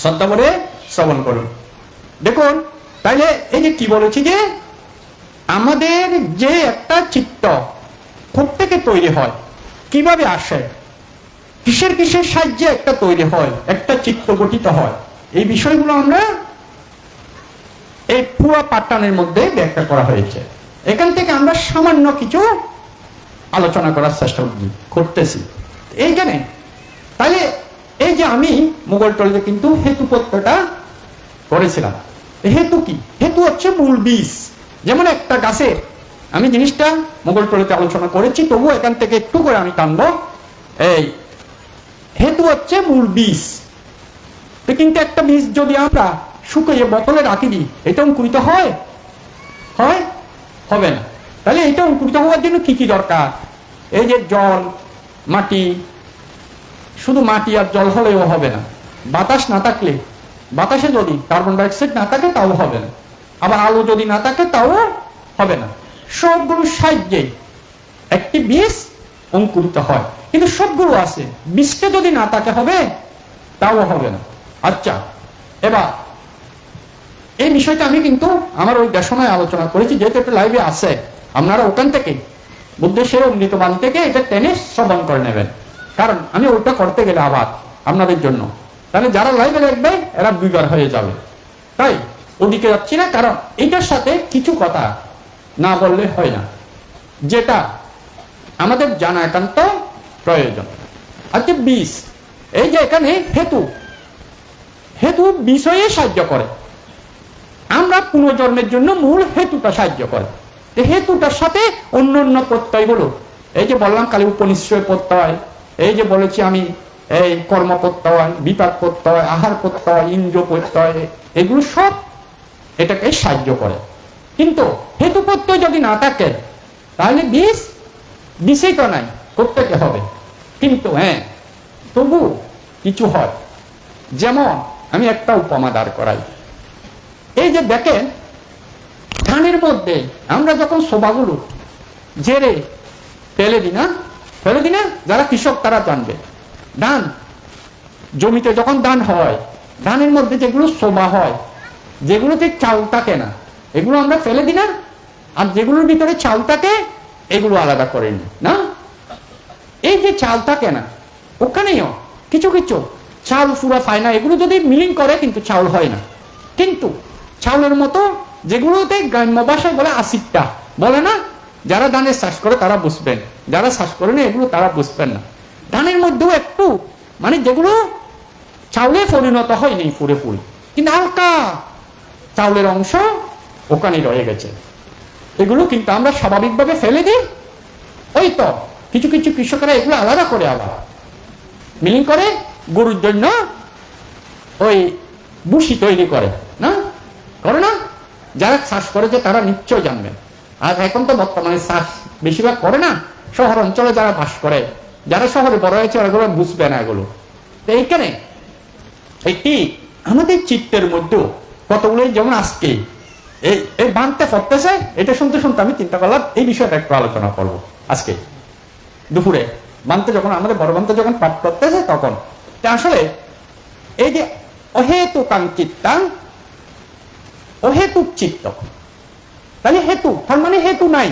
শ্রদ্ধা করে শ্রবণ করুন। দেখুন, তাইলে এই যে কি বলেছি যে, আমাদের যে একটা চিত্ত থেকে তৈরি হয়, কীভাবে আসে? কিসের কিসের সাহায্যে একটা তৈরি হয়, একটা চিত্ত গঠিত হয়? এই বিষয়গুলো আমরা এই পুরো পাঠ্যানের মধ্যে ব্যাখ্যা করা হয়েছে। এখান থেকে আমরা সামান্য কিছু আলোচনা করার চেষ্টা করতেছি। এইখানে তাহলে এই যে আমি মোগল টলিতে কিন্তু হেতুপত্রটা করেছিলাম। হেতু কি? হেতু হচ্ছে মূল বীজ। যেমন একটা গাছের আমি জিনিসটা মোগল টলিতে আলোচনা করেছি তবু এখান থেকে একটু করে আমি টানবো। এই হেতু হচ্ছে মূল বীজ। কিন্তু একটা বীজ যদি আমরা শুকিয়ে বোতলে রাখি দিই এটা অঙ্কুরিত হয়? হয়? হবে না। তাহলে এটা অঙ্কুরিত হওয়ার জন্য কি কি দরকার? এই যে জল, মাটি শুধু মাটি আর জল হলেও হবে না। বাতাস না থাকলে, বাতাসে যদি কার্বন ডাইঅক্সাইড না থাকে, তাও হবে না। আবার আলো যদি না থাকে, তাও হবে না। সবগুলো সাহায্যে একটি বীজ অঙ্কুরিত হয়। কিন্তু সবগুলো আছে। বীজটা যদি না থাকে, হবে? তাও হবে না। আচ্ছা এবার এই বিষয়টা আমি কিন্তু আমার ওই দেশনায় আলোচনা করেছি, যেহেতু একটা লাইভে আছে। আপনারা ওখান থেকে বুদ্ধেশ্বর অমৃত বাণী থেকে এটা টেনে শ্রবণ করে নেবেন। কারণ আমি ওটা করতে গেলে আবার আপনাদের জন্য। তাহলে যারা লাইভে দেখবে, এরা দুইবার হয়ে যাবে। তাই ওদিকে যাচ্ছি না, কারণ এটার সাথে কিছু কথা না বললে হয় না। যেটা আমাদের জানা একান্ত প্রয়োজন। আচ্ছা বিষ, এই যে এখানে হেতু। হেতু বিষয়ে সাহায্য করে। আমরা পুনর্জন্মের জন্য মূল হেতুটা সাহায্য করে। হেতুটার সাথে অন্য অন্য প্রত্যয়গুলো এই যে বললাম কালী উপনিশ্চয় প্রত্যয় এই যে বলেছি আমি, এই কর্ম করতে প্রত্যয় বিপাক প্রত্যয় আহার প্রত্যয় ইন্দ্র প্রত্যয় এগুলো সব এটাকে সাহায্য করে। কিন্তু হেতু প্রত্যয় যদি না থাকে, তাহলে বিষ, বিষই তো নাই, প্রত্যেকে হবে। কিন্তু হ্যাঁ তবু কিছু হয়। যেমন আমি একটা উপমা দাঁড় করাই। এই যে দেখেন, ধানের মধ্যে আমরা যখন শোভাগুলো জেরে ফেলে দিই না ফেলে দিই না যারা কৃষক তারা জানবে। ধান, জমিতে যখন ধান হয়, ধানের মধ্যে যেগুলো শোভা হয়, যেগুলোতে চাল থাকে না, এগুলো আমরা ফেলে দিই না আর যেগুলোর ভিতরে চাল থাকে, এগুলো আলাদা করে নিই, না? এই যে চাল থাকে না ওখানেও কিছু কিছু চাল ফুরা পায় না এগুলো যদি মিলিং করে কিন্তু চাউল হয় না। কিন্তু চাউলের মতো যেগুলোতে গ্রাম্য ভাষায় বলে আসিকটা বলে না? যারা ধানের চাষ করে তারা বুঝবেন। যারা চাষ করে না, এগুলো তারা বুঝবেন না। ধানের মধ্যেও একটু মানে যেগুলো চাউলে পরিণত হয়নি পুরোপুরি। কিন্তু হালকা চাউলের অংশ ওখানে রয়ে গেছে। এগুলো কিন্তু আমরা স্বাভাবিকভাবে ফেলে দিই। ওই তো, কিছু কিছু কৃষকেরা এগুলো আলাদা করে আবার। মিলিং করে গরুর জন্য ওই বুসি তৈরি করে, না? করে না? যারা চাষ করেছে তারা নিশ্চয় জানবেন আর এখন তো বর্তমানে চাষ বেশিরভাগ করে না। শহর অঞ্চলে যারা বাস করে, যারা শহরে বড় হয়েছে ওগুলো বুঝবে না এগুলো। এইখানে একটি আমাদের চিত্তের মধ্যেও কতগুলো যেমন আজকে এই এই বানতে পড়তেছে, এটা শুনতে শুনতে আমি চিন্তা করলাম, এই বিষয়টা একটু আলোচনা করব আজকে। দুপুরে বানতে যখন, আমাদের বড় বানতে যখন পাঠ করতেছে তখন আসলে এই যে অহেতু চিত্তাং অহেতুক চিত্ত। তাহলে হেতু, তার মানে হেতু নাই।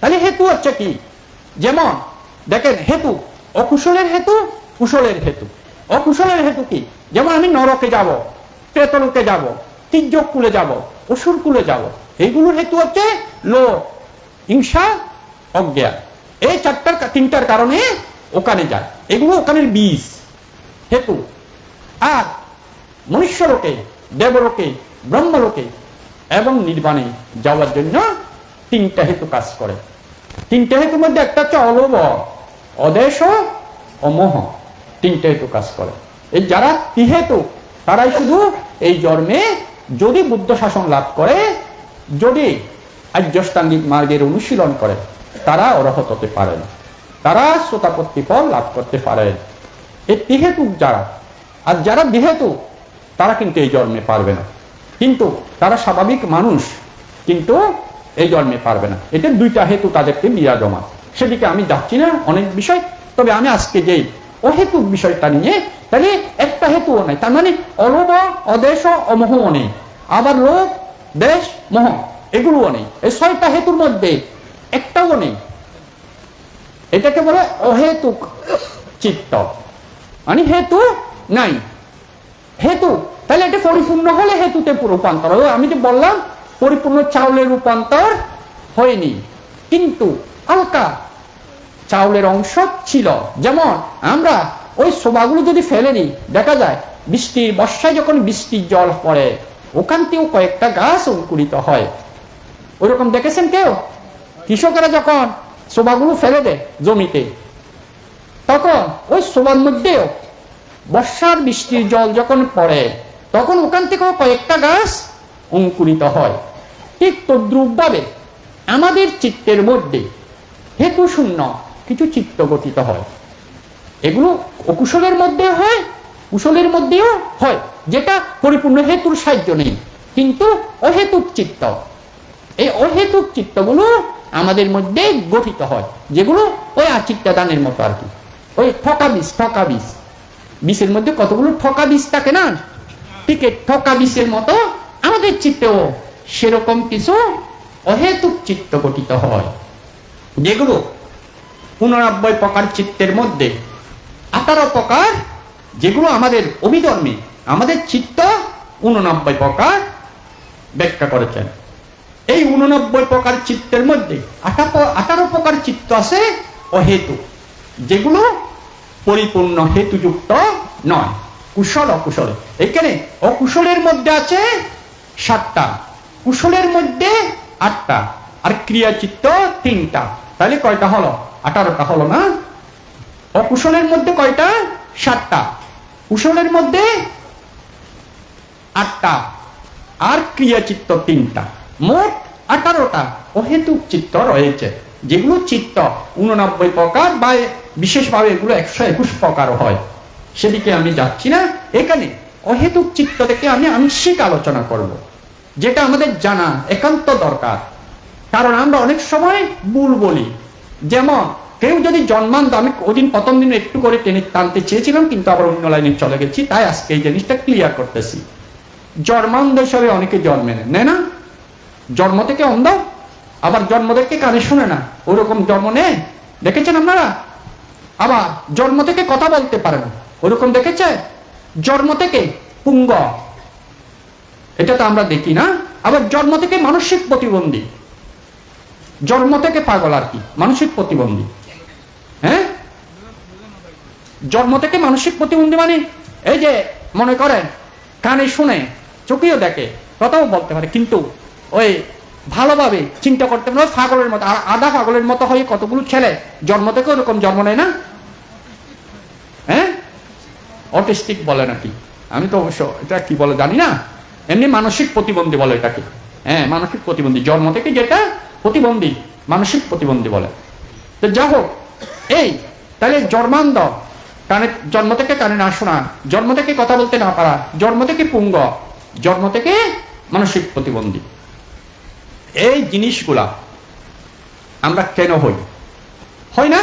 তাহলে হেতু হচ্ছে কি? যেমন, দেখেন হেতু। অকুশলের হেতু, কুশলের হেতু। অকুশলের হেতু কি? যেমন আমি নরকে যাব প্রেতলকে যাব, তির্যক কুলে যাব, অসুর কুলে যাব। এইগুলোর হেতু হচ্ছে লো হিংসা, অজ্ঞান। এই চারটার তিনটার কারণে ওখানে যায়। এগুলো ওখানের বীজ, হেতু। আর মনুষ্যলোকে, দেবলোকে, ব্রহ্মলোকে এবং নির্বাণে যাওয়ার জন্য তিনটা হেতু কাজ করে। তিনটা হেতুর মধ্যে একটা হচ্ছে অলোভ অদেশ অমোহ তিনটা হেতু কাজ করে। এই যারা তিহেতু তারাই শুধু এই জন্মে যদি বুদ্ধ শাসন লাভ করে, যদি আর্যষ্টাঙ্গিক মার্গের অনুশীলন করে, তারা অরহত হতে পারে না তারা শ্রোতাপত্তি ফল লাভ করতে পারে এই তিহেতুক যারা, আর যারা বিহেতু, তারা কিন্তু এই জন্মে পারবে না। কিন্তু তারা স্বাভাবিক মানুষ, কিন্তু এই জন্মে পারবে না। এটা দুইটা হেতু তাদেরকে বিরাজমান। সেদিকে আমি যাচ্ছি না অনেক বিষয়, তবে আমি আজকে যেই অহেতুক বিষয়টা নিয়ে, তাহলে একটা হেতুও নেই, তার মানে অলোভ অদেশ, অমোহও নেই। আবার লোভ, দেশ, মোহ, এগুলোও নেই। এই ছয়টা হেতুর মধ্যে একটাও নেই। এটাকে বলে অহেতুক চিত্ত। মানে হেতু নাই। হেতু, তাহলে এটা পরিপূর্ণ হলে হেতুতে রূপান্তর। আমি যে বললাম পরিপূর্ণ চাউলের রূপান্তর হয়নি। কিন্তু হালকা চাউলের অংশ ছিল। যেমন আমরা ওই শোভাগুলো যদি ফেলে নিই, দেখা যায় বৃষ্টির বর্ষায় যখন বৃষ্টির জল পড়ে, ওখান থেকেও কয়েকটা গাছ অঙ্কুরিত হয়। ওইরকম দেখেছেন কেউ? কৃষকেরা যখন শোভাগুলো ফেলে দেয় জমিতে, তখন ওই শোভার মধ্যেও বর্ষার বৃষ্টির জল যখন পড়ে, তখন ওখান থেকেও কয়েকটা গাছ অঙ্কুরিত হয়। ঠিক তদ্রুপভাবে আমাদের চিত্তের মধ্যে হেতু শূন্য কিছু চিত্ত গঠিত হয়। এগুলো অকুশলের মধ্যে হয়, কুশলের মধ্যেও হয়, যেটা পরিপূর্ণ হেতুর সাহায্য নেই। কিন্তু অহেতুক চিত্ত, এই অহেতুক চিত্তগুলো আমাদের মধ্যে গঠিত হয়, যেগুলো ওই আচিত্তা দানের মতো আর কি। ওই ঠকা বিষ ঠকা বিষ। বিষের মধ্যে কতগুলো ঠকা বিষ থাকে না? ঠিক ঠকা বিষের মতো আমাদের চিত্তেও সেরকম কিছু অহেতুক চিত্ত গঠিত হয়। যেগুলো উননব্বই প্রকার চিত্তের মধ্যে, আঠারো প্রকার, যেগুলো আমাদের অভিধর্মী, আমাদের চিত্ত উননব্বই প্রকার ব্যাখ্যা করেছেন। এই উননব্বই প্রকার চিত্তের মধ্যে আঠারো প্রকার চিত্ত আছে অহেতু যেগুলো পরিপূর্ণ হেতুযুক্ত নয়। কুশল, অকুশল। এখানে অকুশলের মধ্যে আছে সাতটা। কুশলের মধ্যে আটটা, আর ক্রিয়া চিত্ত তিনটা। তাহলে কয়টা হলো? আঠারোটা হলো না? অকুশলের মধ্যে কয়টা? সাতটা। কুশলের মধ্যে আটটা, আর ক্রিয়া চিত্ত তিনটা। মোট আঠারোটা। অহেতুক চিত্ত রয়েছে। যেগুলো চিত্ত উননব্বই প্রকার বা বিশেষভাবে এগুলো একশো একুশ প্রকার হয়। সেদিকে আমি যাচ্ছি না। এখানে অহেতুক চিত্ত থেকে আমি আংশিক আলোচনা করব। যেটা আমাদের জানা একান্ত দরকার। কারণ আমরা অনেক সময় ভুল বলি। যেমন, কেউ যদি জন্মান্ত, আমি ওদিন প্রথম দিন একটু করে টেনে টানতে চেয়েছিলাম, কিন্তু আবার অন্য লাইনে চলে গেছি, তাই আজকে এই জিনিসটা ক্লিয়ার করতেছি। জন্মান্ধ হিসাবে অনেকে জন্মে নেয় না? জন্ম থেকে অন্ধ? আবার জন্ম থেকে কানে শুনে না? ওরকম জন্ম নেয়? দেখেছেন আপনারা? আবার জন্ম থেকে কথা বলতে পারে না ওরকম দেখেছে? জন্ম থেকে পুঙ্গ। এটা তো আমরা দেখি না। আবার জন্ম থেকে মানসিক প্রতিবন্ধী। জন্ম থেকে পাগল আর কি? মানসিক প্রতিবন্ধী। হ্যাঁ? জন্ম থেকে মানসিক প্রতিবন্ধী মানে? এই যে, মনে করেন, কানে শুনে, চোখেও দেখে, কথাও বলতে পারে, কিন্তু ওই ভালোভাবে চিন্তা করতে পারে পাগলের মতো আর আধা পাগলের মতো হয়ে কতগুলো ছেলে জন্ম থেকে ওরকম জন্ম নেয় না? হ্যাঁ? অটিস্টিক বলে নাকি? আমি তো অবশ্য এটা কি বলে জানি না। এমনি মানসিক প্রতিবন্ধী বলে এটাকে। হ্যাঁ মানসিক প্রতিবন্ধী। জন্ম থেকে যেটা প্রতিবন্ধী, মানসিক প্রতিবন্ধী বলে। তো যা হোক, এই, তাহলে জন্মান্ধ, কানে, জন্ম থেকে কানে না শোনা, জন্ম থেকে কথা বলতে না পারা, জন্ম থেকে পুঙ্গ, জন্ম থেকে মানসিক প্রতিবন্ধী। এই জিনিসগুলা আমরা কেন হই? হয় না?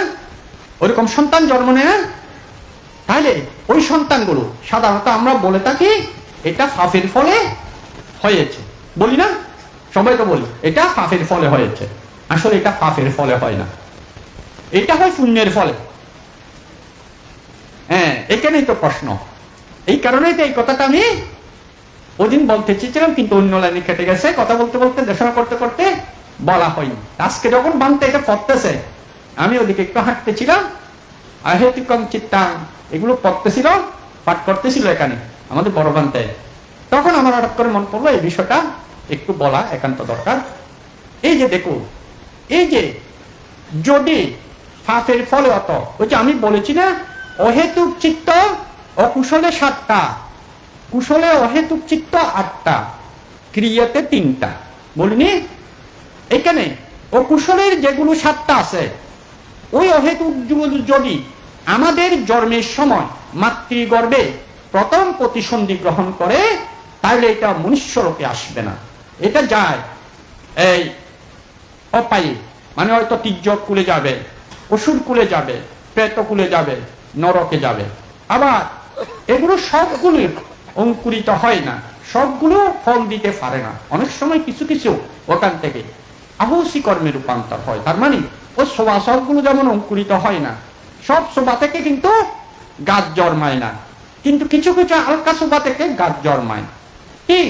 ওরকম সন্তান জন্ম নেয়? তাহলে ওই সন্তানগুলো সাধারণত আমরা বলে থাকি এটা ফাফের ফলে হয়েছে। বলি না? সবাই তো বলি, এটা ফাফের ফলে হয়েছে। আসলে এটা ফাফের ফলে হয় না। এটা হয় শূন্যের ফলে। হ্যাঁ এখানেই তো প্রশ্ন। এই কারণেই তো এই কথাটা আমি ওদিন বলতে চেয়েছিলাম, কিন্তু অন্য লাইনে কেটে গেছে। কথা বলতে বলতে, দেশনা করতে করতে বলা হয়নি। আজকে যখন বানতে এটা পড়তেছে, আমি ওদিকে একটু হাঁটতেছিলাম, আহেতিকম চিত্তাং, এগুলো পড়তেছিল, পাঠ করতেছিল এখানে। আমাদের বড় বান্তে তখন আমার হঠাৎ করে মন পড়ল, এই বিষয়টা একটু বলা একান্ত দরকার। এই যে দেখো, এই যে যদি ফাঁসের ফলে অত, ওই যে আমি বলেছি না, অহেতুক চিত্ত অকুশলে সাতটা, কুশলে অহেতুক চিত্ত আটটা, ক্রিয়াতে তিনটা। বলিনি? এখানে অকুশলের যেগুলো সাতটা আছে, ওই অহেতুক যদি আমাদের জন্মের সময় মাতৃগর্ভে প্রথম প্রতিসন্ধি গ্রহণ করে তাহলে এটা মনুষ্যরূপে আসবে না। এটা যায়, এই, অপায়ী মানে হয়তো তির্যক কুলে যাবে, অসুর কুলে যাবে, প্রেত কুলে যাবে, নরকে যাবে। আবার এগুলো সবগুলো অঙ্কুরিত হয় না, সবগুলো ফল দিতে পারে না। অনেক সময় কিছু কিছু ওখান থেকে আহসি কর্মে রূপান্তর হয়। তার মানে ওই শোভা সবগুলো যেমন অঙ্কুরিত হয় না, সব শোভা থেকে কিন্তু গাছ জন্মায় না। কিন্তু কিছু কিছু শোভা থেকে গাছ জন্মায়। ঠিক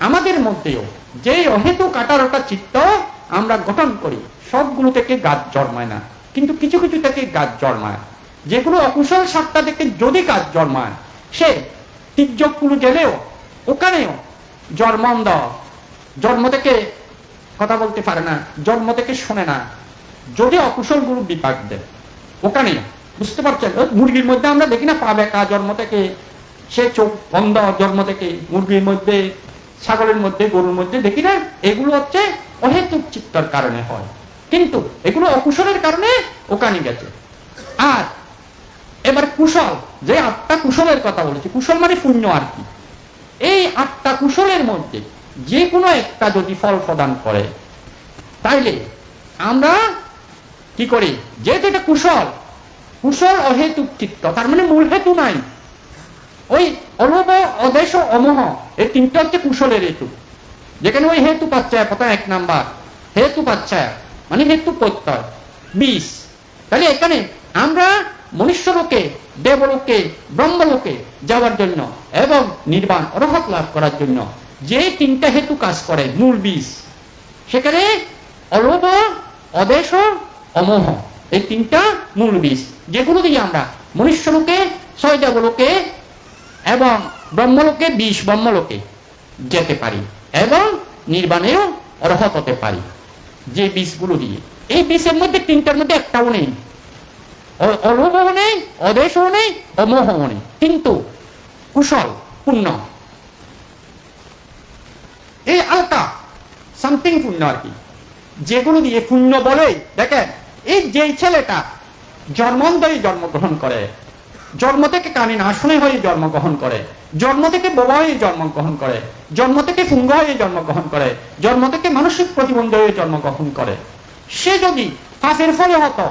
আমাদের মধ্যেও যে অহেতু কাটার ওটা চিত্ত আমরা গঠন করি সবগুলো থেকে গাছ জন্মায় না। কিন্তু কিছু কিছু থেকে গাছ জন্মায়। যেগুলো অকুশল সাতটা থেকে যদি গাছ জন্মায়, সে তির্যকগুলো গেলেও, ওখানেও জন্মন্দ জন্ম থেকে কথা বলতে পারে না, জন্ম থেকে শোনে না। যদি অকুশল গুরু বিপাক দেয় ওখানে বুঝতে পারছেন মুরগির মধ্যে আমরা দেখি না পা বেকা জন্ম থেকে সে চোখ বন্ধ, জন্ম থেকে মুরগির মধ্যে, ছাগলের মধ্যে, গরুর মধ্যে দেখি না? এগুলো হচ্ছে অহেতুক চিত্তর কারণে হয়। কিন্তু এগুলো অকুশলের কারণে ওখানে গেছে। আর এবার কুশল, যে আটটা কুশলের কথা বলেছি, কুশল মানে পুণ্য আর কি। এই আটটা কুশলের মধ্যে যে কোনো একটা যদি ফল প্রদান করে, তাইলে আমরা কি করি? যেহেতু এটা কুশল কুশল অহেতুক চিত্ত তার মানে মূল হেতু নাই। ওই অলোভ অদেশ অমোহ, এই তিনটা হচ্ছে কুশলের হেতু যেখানে ওই হেতু পাচ্ছে প্রথম এক নাম্বার হেতু পাচ্ছে মানে হেতু প্রত্যয় বিষ তাহলে এখানে আমরা মনুষ্যলোকে দেবলোকে ব্রহ্মলোকে যাওয়ার জন্য এবং নির্বাণ অরহত লাভ করার জন্য যে তিনটা হেতু কাজ করে মূল বীজ সেখানে অলোভ অদেশ অমোহ। এই তিনটা মূল বীজ। যেগুলো দিয়ে আমরা মনুষ্যলোকে ছয় দেবলোকে এবং ব্রহ্মলোকে, বিষ ব্রহ্মলোকে যেতে পারি এবং নির্বাণেও অর্হত হতে পারি যে বিষগুলো দিয়ে। এই বিষের মধ্যে তিনটার মধ্যে একটাও নেই। অলোভও নেই, অদেশও নেই, অমোহও নেই। কিন্তু কুশল পূর্ণ এই আলকা সামথিং পূর্ণ আর কি। যেগুলো দিয়ে পুণ্য বলে, দেখেন এই যেই ছেলেটা জন্মন্দই জন্মগ্রহণ করে, জন্ম থেকে কানে না শুনে হয়ে জন্মগ্রহণ করে, জন্ম থেকে বোবা হয়ে জন্মগ্রহণ করে, জন্ম থেকে পুঙ্গ হয়ে জন্মগ্রহণ করে, জন্ম থেকে মানসিক প্রতিবন্ধ হয়ে জন্মগ্রহণ করে। সে যদি পাপের ফলে হতো,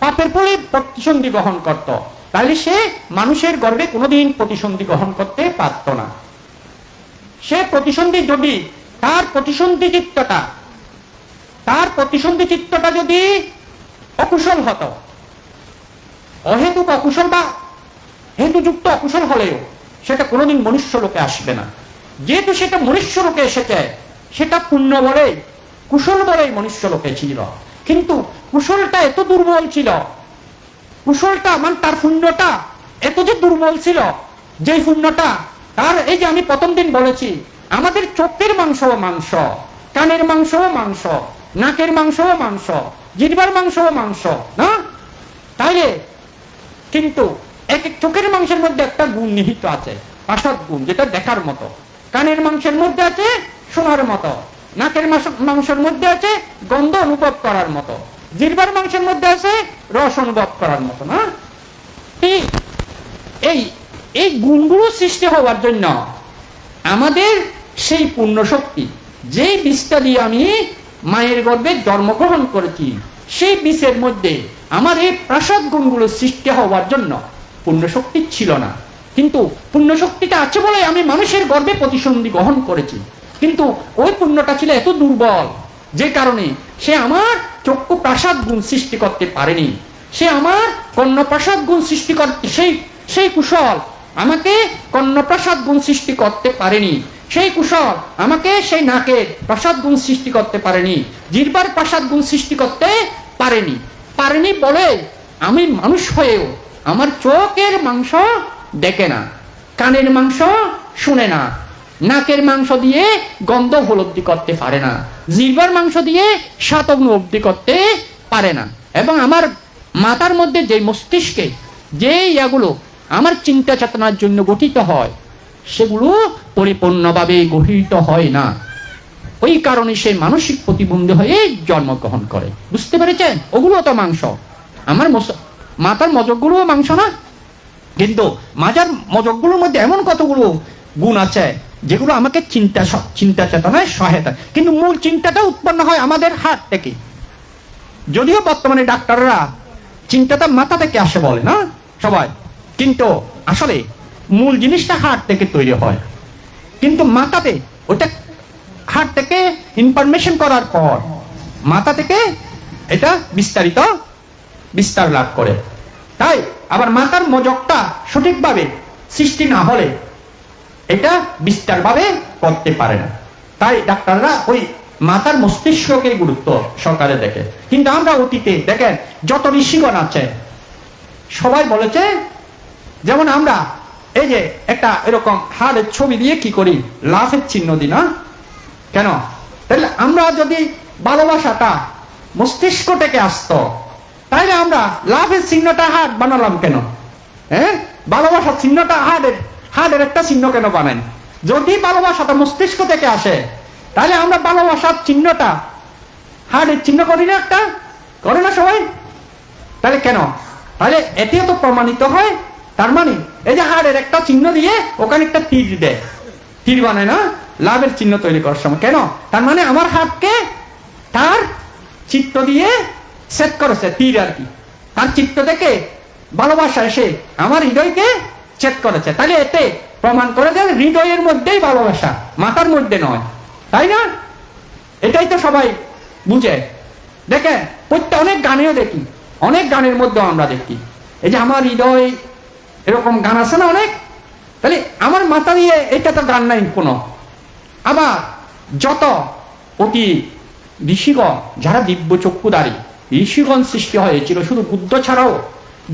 পাপের ফলে প্রতিসন্ধি গ্রহণ করত, তাহলে সে মানুষের গর্বে কোনোদিন প্রতিসন্ধি গ্রহণ করতে পারত না। সে প্রতিসন্ধি যদি, তার প্রতিসন্ধি চিত্তটা, তার প্রতিসন্ধি চিত্তটা যদি অকুশল হতো। অহেতুক অকুশল বা হেতুযুক্ত অকুশল হলেও সেটা কোনোদিন মনুষ্য লোকে আসবে না। যেহেতু সেটা মনুষ্য লোকে এসেছে, সেটা পুণ্য বলেই, কুশল বলেই মনুষ্য লোকে ছিল কিন্তু কুশলটা এত দুর্বল ছিল, কুশলটা মানে তার পুণ্যটা এত যে দুর্বল ছিল যে পুণ্যটা, তার এই যে আমি প্রথম দিন বলেছি, আমাদের চোখের মাংস মাংস, কানের মাংস মাংস, নাকের মাংস মাংস জিরবার মাংস মাংস, না? তাইলে কিন্তু এক এক চোখের মাংসের মধ্যে একটা গুণ নিহিত আছে পাশদ গুণ, যেটা দেখার মতো। কানের মাংসের মধ্যে আছে শোনার মতো, নাকের মাংস- মাংসের মধ্যে আছে গন্ধ অনুভব করার মতো, জিরবার মাংসের মধ্যে আছে রস অনুভব করার মতো, না? এই এই গুণগুলো সৃষ্টি হওয়ার জন্য আমাদের সেই পূর্ণ শক্তি যে বীজটা দিয়ে আমি মায়ের গর্ভে জন্মগ্রহণ করেছি। সেই বিষের মধ্যে আমার এই প্রাসাদ গুণগুলো সৃষ্টি হওয়ার জন্য পূর্ণ শক্তি ছিল না। কিন্তু পূর্ণ শক্তিটা আছে বলে আমি মানুষের গর্বে প্রতিসন্ধি গ্রহণ করেছি। কিন্তু ওই পুণ্যটা ছিল এত দুর্বল, যে কারণে সে আমার চক্ষু প্রাসাদ গুণ সৃষ্টি করতে পারেনি। সে আমার কর্ণপ্রাসাদ গুণ সৃষ্টি করতে সেই সেই কুশল আমাকে কর্ণপ্রাসাদ গুণ সৃষ্টি করতে পারেনি। সেই কুশল আমাকে সেই নাকের প্রাসাদ গুণ সৃষ্টি করতে পারেনি জিরবার প্রাসাদ গুণ সৃষ্টি করতে পারেনি। পারেনি বলে আমি মানুষ হয়েও আমার চোখের মাংস দেখে না, কানের মাংস শুনে না, নাকের মাংস দিয়ে গন্ধ উপলব্ধি করতে পারে না জিরবার মাংস দিয়ে স্বাদ উপলব্ধি করতে পারে না। এবং আমার মাথার মধ্যে যে মস্তিষ্কে যে ইয়াগুলো আমার চিন্তা চেতনার জন্য গঠিত হয় সেগুলো পরিপূর্ণভাবে গঠিত হয় না। ওই কারণে সে মানসিক প্রতিবন্ধী হয়ে জন্মগ্রহণ করে। বুঝতে পেরেছেন? ওগুলো তো মাংস। আমার মাথার মজকগুলো মাংস না? কিন্তু মাজার মজকগুলোর মধ্যে এমন কতগুলো গুণ আছে, যেগুলো আমাকে চিন্তা চিন্তা চেতনায় সহায়তা কিন্তু মূল চিন্তাটা উৎপন্ন হয় আমাদের হাত থেকে। যদিও বর্তমানে ডাক্তাররা চিন্তাটা মাথা থেকে আসে বলে না সবাই। কিন্তু আসলে মূল জিনিসটা হার্ট থেকে তৈরি হয়। কিন্তু মাথাতে ওটা হার্ট থেকে ইনফরমেশন করার পর মাথা থেকে এটা বিস্তারিত বিস্তার লাভ করে। তাই আবার মাথার মজকটা সঠিকভাবে সৃষ্টি না হলে এটা বিস্তারভাবে করতে পারে না। তাই ডাক্তাররা ওই মাথার মস্তিষ্ককে গুরুত্ব সরকারে দেখে। কিন্তু আমরা অতীতে দেখেন, যত ঋষিগণ আছে, সবাই বলেছে, যেমন আমরা এই যে একটা এরকম হাড়ের ছবি দিয়ে কি করি? লাফের চিহ্ন দিই না? কেন? তাহলে আমরা যদি ভালোবাসাটা মস্তিষ্ক থেকে আসতো তাহলে আমরা লাভের চিহ্নটা হাট বানালাম কেন? হ্যাঁ ভালোবাসার চিহ্নটা হাটের হাটের একটা চিহ্ন কেন বানান যদি ভালোবাসাটা মস্তিষ্ক থেকে আসে তাহলে আমরা ভালোবাসার চিহ্নটা হাটের চিহ্ন করি না একটা? করে না সবাই? তাহলে কেন? তাহলে এটিও তো প্রমাণিত হয় তার মানে এই যে হাড়ের একটা চিহ্ন দিয়ে ওখানে একটা তীর দেয়। তীর বানায় না, লাভের চিহ্ন তৈরি করার সময়। কেন? তার মানে আমার হাতকে তার চিত্ত দিয়ে সেট করেছে, তীর আর কি। তার চিত্ত থেকে ভালোবাসা এসে আমার হৃদয়কে চেক করেছে। তাহলে এতে প্রমাণ করে যে হৃদয়ের মধ্যেই ভালোবাসা, মাথার মধ্যে নয়। তাই না? এটাই তো সবাই বুঝে। দেখে প্রত্যেক অনেক গানেও দেখি, অনেক গানের মধ্যেও আমরা দেখি। এই যে আমার হৃদয় এরকম গান আছে না অনেক? তাহলে আমার মাথা দিয়ে এটা তো গান নাই কোনো। আবার যত অতি ঋষিগণ, যারা দিব্য চক্ষুদারী ঋষিগণ সৃষ্টি হয়েছিল, শুধু বুদ্ধ ছাড়াও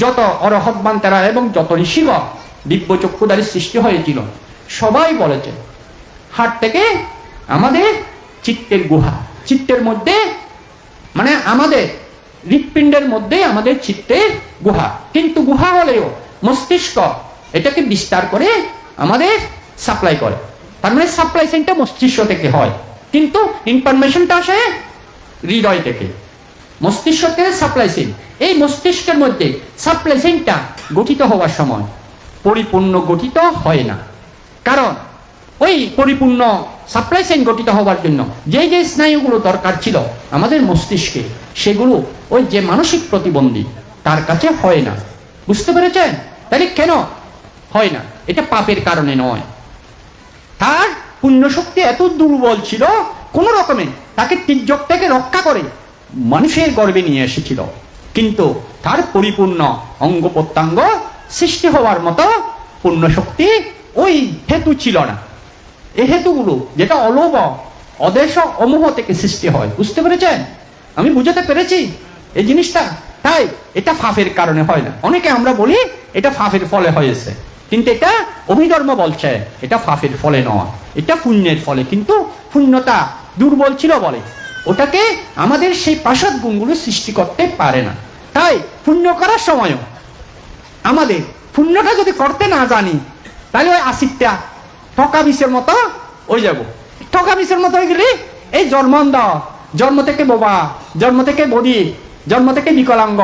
যত অরহৎবান তারা এবং যত ঋষিগণ দিব্য চক্ষুদারী সৃষ্টি হয়েছিল, সবাই বলেছে, হাট থেকে আমাদের চিত্তের গুহা, চিত্তের মধ্যে মানে আমাদের হৃৎপিণ্ডের মধ্যে আমাদের চিত্তের গুহা। কিন্তু গুহা হলেও মস্তিষ্ক, এটাকে বিস্তার করে আমাদের সাপ্লাই করে। তার মানে সাপ্লাই সেন্টার মস্তিষ্ক থেকে হয়। কিন্তু ইনফরমেশনটা আসে হৃদয় থেকে। মস্তিষ্ক থেকে সাপ্লাই সেন এই মস্তিষ্কের মধ্যে সাপ্লাই সেন্টটা গঠিত হওয়ার সময় পরিপূর্ণ গঠিত হয় না। কারণ ওই পরিপূর্ণ সাপ্লাই চেইন গঠিত হওয়ার জন্য যে যে স্নায়ুগুলো দরকার ছিল আমাদের মস্তিষ্কে, সেগুলো ওই যে মানসিক প্রতিবন্ধী, তার কাছে হয় না। বুঝতে পেরেছেন? তাহলে কেন? হয় না, এটা পাপের কারণে নয়। তার পুণ্য শক্তি এত দুর্বল ছিল, কোন রকমে তাকে তির্যক থেকে রক্ষা করে মানুষের গর্বে নিয়ে এসেছিল। কিন্তু তার পরিপূর্ণ অঙ্গ প্রত্যঙ্গ সৃষ্টি হওয়ার মতো পুণ্য শক্তি ওই হেতু ছিল না। এই হেতুগুলো যেটা অলোভ অদেশ অমোহ থেকে সৃষ্টি হয়, বুঝতে পেরেছেন? আমি বুঝাতে পেরেছি। এই জিনিসটা তাই এটা ফাফের কারণে হয় না। অনেকে আমরা বলি এটা ফাফের ফলে হয়েছে। কিন্তু এটা অভিধর্ম বলছে, এটা ফাফের ফলে নয়। এটা পুণ্যের ফলে। কিন্তু পুণ্যতা দুর্বল ছিল বলে। ওটাকে আমাদের সেই প্রাসাদ গুণগুলো সৃষ্টি করতে পারে না। তাই পুণ্য করার সময়ও আমাদের পুণ্যটা যদি করতে না জানি, তাহলে ওই আসিকটা ঠকা বিষের মতো ওই যাব। ঠকা বিষের মতো হয়ে গেলি এই জন্মন্ধ, জন্ম থেকে বোবা, জন্ম থেকে বদি জন্ম থেকে বিকলাঙ্গ,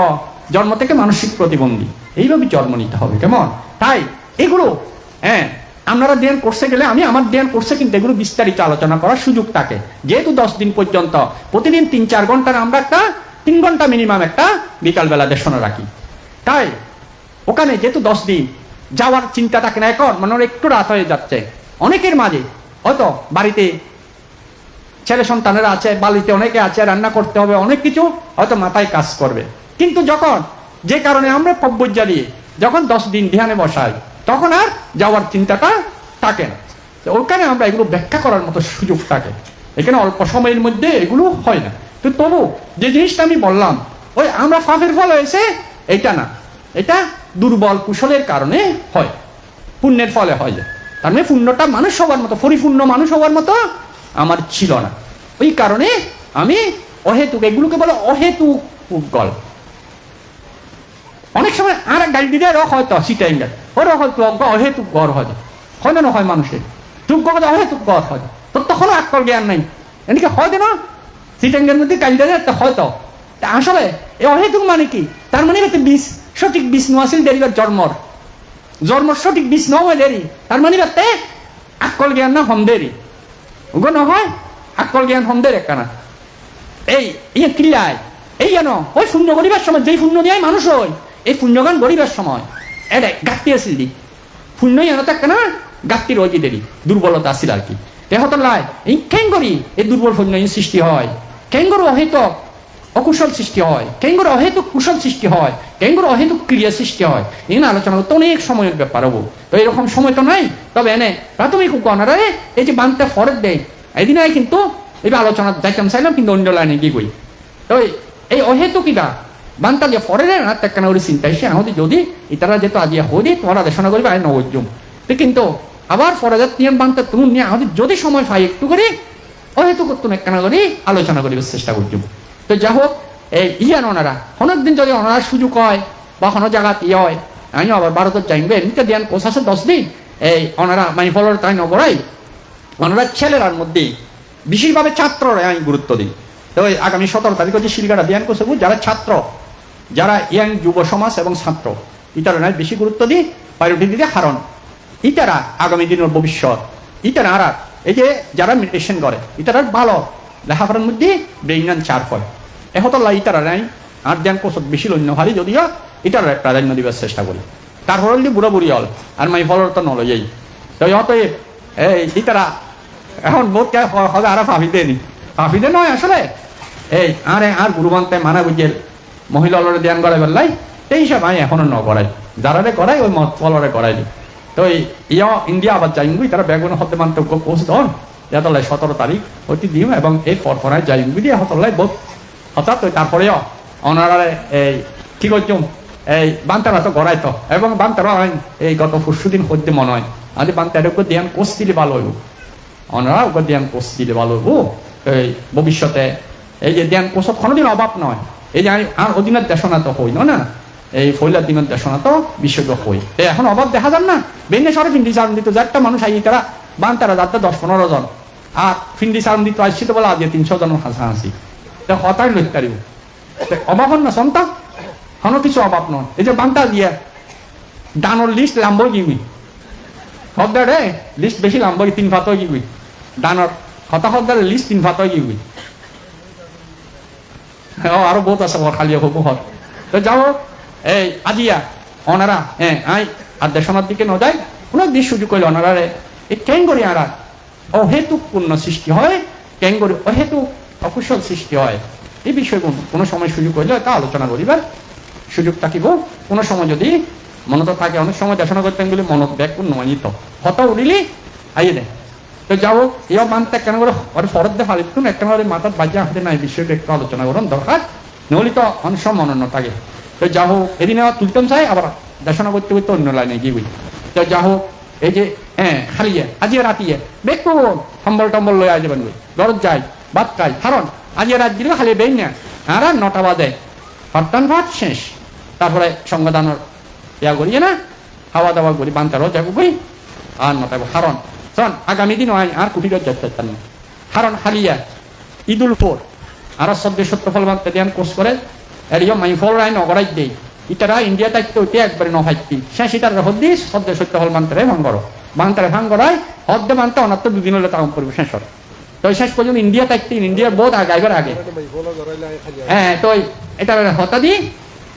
জন্ম থেকে মানসিক প্রতিবন্ধী। এইভাবে জন্ম নিতে হবে, কেমন? তাই, এগুলো হ্যাঁ আপনারা ধ্যান করছে গেলে আমি আমার ধ্যান করছে কিন্তু এগুলো বিস্তারিত আলোচনা করার সুযোগ থাকে। যেহেতু দশ দিন পর্যন্ত, প্রতিদিন তিন চার ঘণ্টার আমরা একটা, তিন ঘণ্টা মিনিমাম একটা বিকালবেলা দেশনা রাখি। তাই, ওখানে যেহেতু দশ দিন, যাওয়ার চিন্তা থাকে না এখন মানে একটু রাত হয়ে যাচ্ছে। অনেকের মাঝে, হয়তো বাড়িতে ছেলে সন্তানেরা আছে, বালিতে অনেকে আছে, রান্না করতে হবে, অনেক কিছু হয়তো মাথায় কাজ করবে। কিন্তু যখন যে কারণে আমরা পব্বজ্জা দিয়ে যখন দশ দিন ধ্যানে বসাই, তখন আর যাওয়ার চিন্তাটা থাকে না। ওখানে আমরা এগুলো ব্যাখ্যা করার মতো সুযোগ থাকে। এখানে অল্প সময়ের মধ্যে এগুলো হয় না। তো তবু যে জিনিসটা আমি বললাম, ওই আমরা ফাঁফের ফল হয়েছে, এটা না। এটা দুর্বল কুশলের কারণে হয়। পুণ্যের ফলে হয়। তার মানে পুণ্যটা মানুষ হওয়ার মতো, পরিপূর্ণ মানুষ হওয়ার মতো আমার ছিল না। ওই কারণে আমি অহেতুক, এগুলোকে বলে অহেতুক গল অনেক সময় আর গাড়ি দিলে রক হয়তো সিটাইং ওর হয়তো অহেতুক গড় হয় হয় না হয় মানুষের। যোগ্য কথা অহেতুক গড় হয় তোর তখনও আকল জ্ঞান নাই। এনেকে হয় না সিটাঙ্গের মধ্যে গাড়ি দিলে হয়তো। আসলে এই অহেতুক মানে কি? তার মানে একটা বিষ, সঠিক বিষ নোয়াছিল দেরিবার জন্মর জন্মর সঠিক বিষ নয় দেরি, তার মানে বাতে আকল জ্ঞান না হম দেরি। ওগো নহয়, আকল জ্ঞান সন্দেহ একখানা এই ইয়ে কিল্লাই এই জানো, ওই শূন্য গরিবার সময়, যেই শূন্য নিয়ে মানুষ হয়, এই পুণ্যগান গরিবার সময়, এটা গাঁতি আছিল দি শূন্যই এনে থাকে না গাত্তি রোগী দেরি, দুর্বলতা আছিল আর কি। তেহতর লাই এই কেন করি এই দুর্বল শূন্য সৃষ্টি হয়। কেন করে অহেতক অকুশল সৃষ্টি হয়। কেঙ্গুর অহেতুক কুশল সৃষ্টি হয়। কেঙ্গুর অহেতুক ক্রিয়া সৃষ্টি হয়। এই না আলোচনা করতে অনেক সময়ের ব্যাপার হব। তো এরকম সময় তো নাই। তবে এনে প্রাথমিক উপানারে এই যে বানতে ফরত দেয়। এদিন কিন্তু এবার আলোচনা যাইতাম চাইলাম, কিন্তু অন্য লাইনে গিয়ে গই। তো এই অহেতুক ইটা বানটা যে ফরে না, তার কেন ওর চিন্তা এসে আমাদের যদি ইতারা যেহেতু আজি হদি তোমার আদেশনা করবে আয় নবজুম তো কিন্তু আবার ফরে যাত নিয়ম বানতে তুমি নিয়ে আমাদের যদি সময় পাই একটু করে অহেতুক তুমি কেন করি? আলোচনা করিবার চেষ্টা করছ। তো যা হোক এই ইয়ান ওনারা অনেকদিন যদি ওনারা সুযোগ হয়, বা কোনো জায়গাত ইয়ে হয় আমি আবার ভারতের যাইবে এমনিতে দিয়ান কোথাছে দশ দিন, এই ওনারা মাই ফলর তাই নগরাই, ওনারা ছেলেরার মধ্যে, বিশেষভাবে ছাত্ররা আমি গুরুত্ব দিই তো আগামী সতেরো তারিখ হচ্ছে শিলগাড়া দিয়ান কোথাও যারা ছাত্র, যারা ইয়াং যুব সমাজ এবং ছাত্র, ইতারা নাই বেশি গুরুত্ব দিই প্রায়োরিটি দিতে কারণ ইতারা আগামী দিনের ভবিষ্যৎ, ইতারা আর এই যে যারা মেডিটেশন করে ইতারা ভালো লেখাপড়ার মধ্যে ব্রেইনান চার হয় এহতল্লা ইতারা নাই। আর জ্ঞান কোষত বেশি লন্য হারি যদিও ইতারা প্রাধান্য দিবার চেষ্টা করি। তারপর হলে বুড়ো বুড়ি হল আর মাই ফলর তো নলই তো ইহতে এই ইতারা, এখন কে হবে আর ভাবি দেনি ভাবি দে নয় আসলে। এই আরে আর গুরুবান্তে মানা বুঝের মহিলা লড়ে ধ্যান করে বেলাই এই হিসাব আমি এখনও ন করাই যারারে করাই ওই মত ফলরে করাই তো ইয়া ইন্ডিয়া আবার যাইঙ্গুই তারা বেগুন হতে মানতব্য কোষ দন ইয়াতলাই সতেরো তারিখ অতি দিম এবং এই ফরফরায় যাইঙ্গুই দিয়ে হতলাই বোধ ওই তারপরেও অনারারে এই, কি করছুম এই, বান্তারা তো গড়াই তো। এবং বান্তারা এই গত পরশু দিন হইতে মনে হয় আদি বান্তারে ধ্যান কোষ দিলে ভালো হইব। অনারা ওকে ধ্যান কোষ দিলে ভালো হইব। এই, ভবিষ্যতে এই যে ধ্যান কোষত কোনোদিন অভাব নয়। এই যে আমি- আর অধীনের দেশনা তো হই না? এই ফৈলার দিনের দেশনা তো বিশ্বজ্ঞ হই। এখন অভাব দেখা যান না? বেঙ্গে সরে ফিন্ডি সারণ দিত, যারটা মানুষ আই তারা বান তারা যাতে দশ পনেরো জন। আর ফিন্ডি সারণ দিত আসছি তো বলে আজ তিনশো জন হাসাহাসি। হতাই লইতে পারিব। অভাব না সন্তা হনো কিছু অভাব নয়। এই যে বান্তা দিয়ে ডানোর লিস্ট লাম্ব গিবি হদ্দারে লিস্ট বেশি লাম্ব তিন ফাত গিবি ডানোর হতা হদ্দারে লিস্ট তিন ফাত গিবি আরও বহুত আছে বর খালি হব হর তো যাও, এই আজিয়া ওনারা হ্যাঁ আই আর দেশনার দিকে ন যায় দিশ সুযোগ করলে ওনারা এই কেন করি আরা অহেতুক পূর্ণ সৃষ্টি হয়। কেন অহেতুক অকুশল সৃষ্টি হয়। এই বিষয়ে কোনো সময় সুযোগ হইলে তা আলোচনা করিবার সুযোগ থাকিব। কোনো সময় যদি মনত থাকে, অনেক সময় দেশনা করতে গেলে মনত ব্যাগ নয়িত হত উড়িলি, আইয়ে দে। তো যাও ইয়া মানতে কেন করে ওর ফরত দে ফালিত একটা মাথার বাজে হাতে নাই, বিষয়টা একটু আলোচনা করুন, দরকার। নহলে তো অনেক সময় ন থাকে। তো যা হোক এদিনে আবার তুলতাম চাই, আবার দেশনা করতে করতে অন্য লাইনে গিয়ে বুঝি তো যা হোক এই যে হ্যাঁ খালিয়ে আজিয়ে রাতিয়ে বেগ সম্বল টম্বল লয়ে আজ যাবেন দরজ যাই ভাত খাই কারণ আজিয়ে রাত দিলে খালি বেই না আর আর নটা বাজে। হরতান ভাত শেষ। তারপরে সংবিধানের ইয়া করিয়ে না খাওয়া দাওয়া করি বান্তারও যাব বই আর নটাব কারণ শোন, আগামী দিন হয়, আর কুটির যাচ্ছে না। কারণ হালিয়া ঈদুল ফোর। আর সদ্য সত্য ফল মানতে দেন কোর্স করে। এরিও মাই ফল রায় নগরাই দেই। ইতারা ইন্ডিয়া দায়িত্ব ওইতে একবারে নভাইতি শেষ ইতার হদ দিয়ে সদ্য সত্য ফল মানতে ভাঙ করো মানতে ভাঙ করায় হদ্দে মানতে অনার তো দুদিন হলে তাও করবে শেষ হয়। তো শেষ পর্যন্ত ইন্ডিয়া দায়িত্ব ইন্ডিয়ার বহুত আগাইবার আগে। হ্যাঁ তো এটা হতা দি,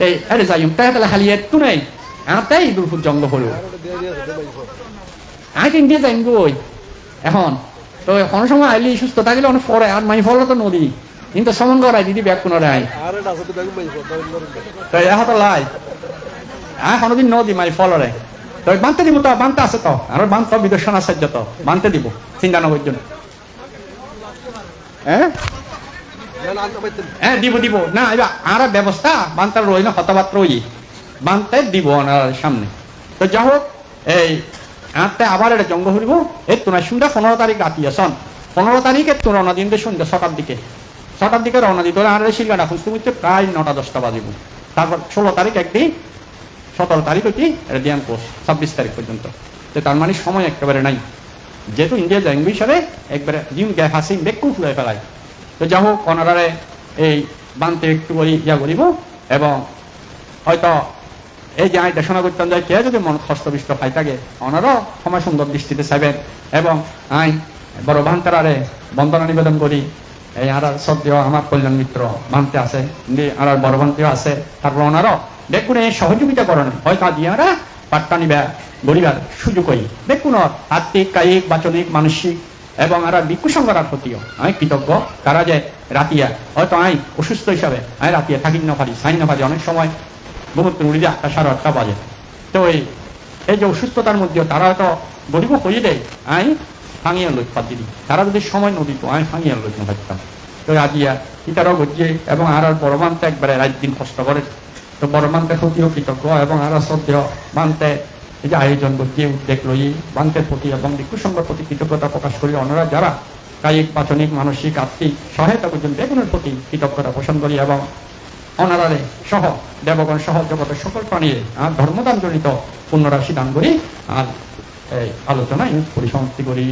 এই, আরে তাই তাহলে তু নেই। আতাই ঈদুল ফুল জঙ্গ হলো। আগে ইন্ডিয়া যাইন গই এখন। তো কোনো সময় আইলি সুস্থ থাকলে অনেক পরে, আর মাই ফল তো নদী। কিন্তু সমন করাই দিদি ব্যাগ কোনো রায়। তো এখন লাই। আহ কোনোদিন নদী মাই ফলরে। তো বানতে দিব তো, বানতে আছে তো। আর বান্ত বিদর্শন আছে তো। বানতে দিব চিন্তা নগর জন্য। হ্যাঁ দিব দিব। না এবার আর ব্যবস্থা বান্তার রই না, হতবাত রই বানতে দিব ওনার সামনে। তো যা হোক, এই আটটা আবার এটা জঙ্গ হরিব এই তোনার সন্ধ্যা পনেরো তারিখ রাতি আসন পনেরো তারিখে তো রওনা দিন সন্ধ্যা ছটার দিকে। ছটার দিকে রওনা দিতে আর শিলগাটা খুঁজতে খুঁজতে প্রায় নটা, দশটা বাজিব। তারপর ষোলো তারিখ একদিন সতেরো তারিখ হচ্ছে এটা দিয়ান কোর্স ছাব্বিশ তারিখ পর্যন্ত তো তার মানে সময় একেবারে নাই। যেহেতু ইন্ডিয়া ল্যাঙ্গুয়েজ হিসাবে একবারে জিম গ্যাপ হাসিং বেকু ফুলাই ফেলায় তো যা হোক ওনারে এই বানতে একটু করি ইয়া করিব এবং হয়তো এই যে আমি দেশনা করতাম যে কে যদি মন হস্তবিষ্ট পাই থাকে ওনারও সময় সুন্দর দৃষ্টিতে চাইবেন, এবং আই বড় ভান্তারারে বন্দনা নিবেদন করি। এই আর সদ্য আমার কল্যাণ মিত্র ভান্তে আছে আর বড় ভান্তিও আছে, তারপর ওনারও দেখুন এই সহযোগিতা করেন। হয়তো দিয়ারা পাট্টা নিবে গরিবার সুযোগ হই। দেখুন আত্মিক, কায়িক, বাচনিক, মানসিক এবং আর ভিক্ষু সংগরার প্রতিও আমি কৃতজ্ঞ। তারা যে রাতিয়া, হয়তো আই অসুস্থ হিসাবে আমি রাতিয়া থাকি না পারি, সাইন না পারি, অনেক সময় বহুত উড়ি আটটা সাড়ে আটটা বাজে। তো এই এই যে অসুস্থতার মধ্যে তারা হয়তো গরিব হয়ে দেয় আই ভাঙিয়ে লই পাতি তারা যদি সময় নদীত আমি ভাঙিয়ে লই না পারতাম তো আজিয়া ইতারাও গজিয়ে এবং আর আর বড়মানতে একবারে রাত দিন কষ্ট করে। তো বড়মানতে সতীয় কৃতজ্ঞ এবং আর শ্রদ্ধেয় মানতে এই যে আয়োজন গজিয়ে উদ্বেগ লই বান্তের প্রতি এবং ভিক্ষুসংঘের প্রতি কৃতজ্ঞতা প্রকাশ করি। অন্যরা যারা কায়িক পাচনিক মানসিক আত্মিক সহায়তা পর্যন্ত এগুলোর প্রতি কৃতজ্ঞতা পোষণ করি এবং অনারারে সহ, দেবগণ সহ জগতের সকল প্রাণীর ধর্মদান জনিত পুণ্যরাশি দান করি। আর এই আলোচনায় পরিসমাপ্তি করি।